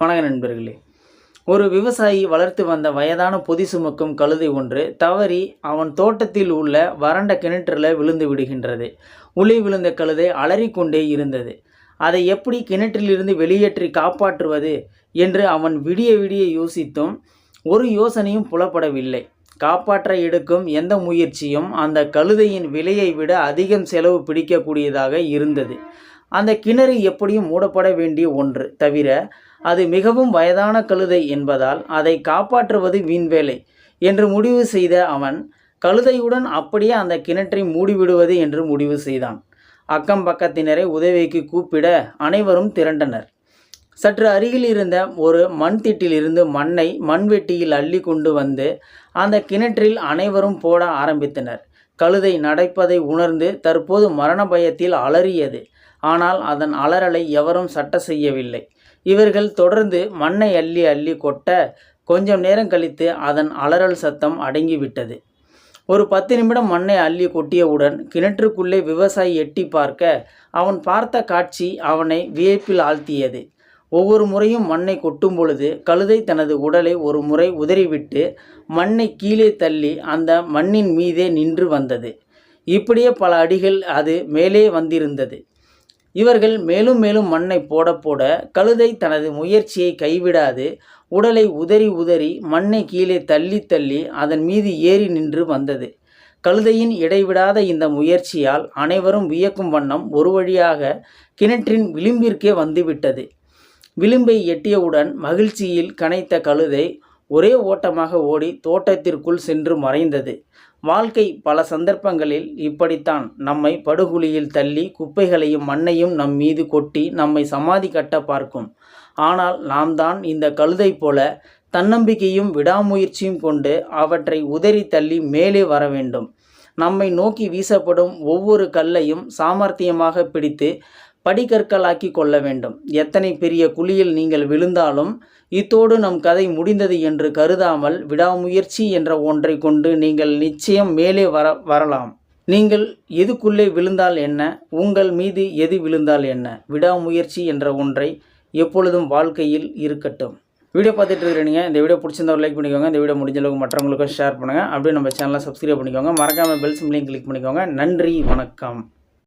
வணக்க நண்பர்களே. ஒரு விவசாயி வளர்த்து வந்த வயதான பொதி சுமக்கும் கழுதை ஒன்று தவறி அவன் தோட்டத்தில் உள்ள வறண்ட கிணற்றில் விழுந்து விடுகின்றது. உளி விழுந்த கழுதை அலறிக்கொண்டே இருந்தது. அதை எப்படி கிணற்றிலிருந்து வெளியேற்றி காப்பாற்றுவது என்று அவன் விடிய விடிய யோசித்தும் ஒரு யோசனையும் புலப்படவில்லை. காப்பாற்ற எடுக்கும் எந்த முயற்சியும் அந்த கழுதையின் விலையை விட அதிகம் செலவு பிடிக்கக்கூடியதாக இருந்தது. அந்த கிணறு எப்படியும் மூடப்பட வேண்டிய ஒன்று. தவிர அது மிகவும் வயதான கழுதை என்பதால் அதை காப்பாற்றுவது வீண்வேலை என்று முடிவு செய்த அவன் கழுதையுடன் அப்படியே அந்த கிணற்றை மூடிவிடுவது என்று முடிவு செய்தான். அக்கம் பக்கத்தினரை உதவிக்கு கூப்பிட அனைவரும் திரண்டனர். சற்று அருகில் இருந்த ஒரு மண் திட்டிலிருந்து மண்ணை மண்வெட்டியில் அள்ளி கொண்டு வந்து அந்த கிணற்றில் அனைவரும் போட ஆரம்பித்தனர். கழுதை நடப்பதை உணர்ந்து தற்போது மரண பயத்தில் அலறியது. ஆனால் அதன் அலறலை எவரும் சட்ட செய்யவில்லை. இவர்கள் தொடர்ந்து மண்ணை அள்ளி அள்ளி கொட்ட கொஞ்சம் நேரம் கழித்து அதன் அலறல் சத்தம் அடங்கிவிட்டது. ஒரு பத்து நிமிடம் மண்ணை அள்ளி கொட்டியவுடன் கிணற்றுக்குள்ளே விவசாயி எட்டி பார்க்க அவன் பார்த்த காட்சி அவனை வியப்பில் ஆழ்த்தியது. ஒவ்வொரு முறையும் மண்ணை கொட்டும் பொழுது கழுதை தனது உடலை ஒரு முறை உதறிவிட்டு மண்ணை கீழே தள்ளி அந்த மண்ணின் மீதே நின்று வந்தது. இப்படியே பல அடிகள் அது மேலே வந்திருந்தது. இவர்கள் மேலும் மேலும் மண்ணை போட போட கழுதை தனது முயற்சியை கைவிடாது உடலை உதறி உதறி மண்ணை கீழே தள்ளி தள்ளி அதன் மீது ஏறி நின்று வந்தது. கழுதையின் இடைவிடாத இந்த முயற்சியால் அனைவரும் வியக்கும் வண்ணம் ஒரு வழியாக கிணற்றின் விளிம்பிற்கே வந்துவிட்டது விளிம்பை எட்டியவுடன் மகிழ்ச்சியில் கனைத்த கழுதை ஒரே ஓட்டமாக ஓடி தோட்டத்திற்குள் சென்று மறைந்தது. வாழ்க்கை பல சந்தர்ப்பங்களில் இப்படித்தான். நம்மை படுகுழியில் தள்ளி குப்பைகளையும் மண்ணையும் நம் மீது கொட்டி நம்மை சமாதி கட்ட பார்க்கும். ஆனால் நாம் தான் இந்த கழுதை போல தன்னம்பிக்கையும் விடாமுயற்சியும் கொண்டு அவற்றை உதறி தள்ளி மேலே வர வேண்டும். நம்மை நோக்கி வீசப்படும் ஒவ்வொரு கல்லையும் சாமர்த்தியமாக பிடித்து படிக்கற்களாக்கி கொள்ள வேண்டும். எத்தனை பெரிய குழியில் நீங்கள் விழுந்தாலும் இத்தோடு நம் கதை முடிந்தது என்று கருதாமல் விடாமுயற்சி என்ற ஒன்றை கொண்டு நீங்கள் நிச்சயம் மேலே வர வரலாம். நீங்கள் எதுக்குள்ளே விழுந்தால் என்ன? உங்கள் மீது எது விழுந்தால் என்ன? விடாமுயற்சி என்ற ஒன்றை எப்பொழுதும் வாழ்க்கையில் இருக்கட்டும். வீடியோ பார்த்துட்டு இருக்கிறீங்க இந்த வீடியோ பிடிச்சிருந்தா லைக் பண்ணிக்கோங்க. இந்த வீடியோ முடிஞ்ச அளவுக்கு மற்றவங்களுக்கும் ஷேர் பண்ணுங்கள் அப்படியே நம்ம சேனலை சப்ஸ்கிரைப் பண்ணிக்கோங்க. மறக்காமல் பெல் சிம்லையும் கிளிக் பண்ணிக்கோங்க. நன்றி வணக்கம்.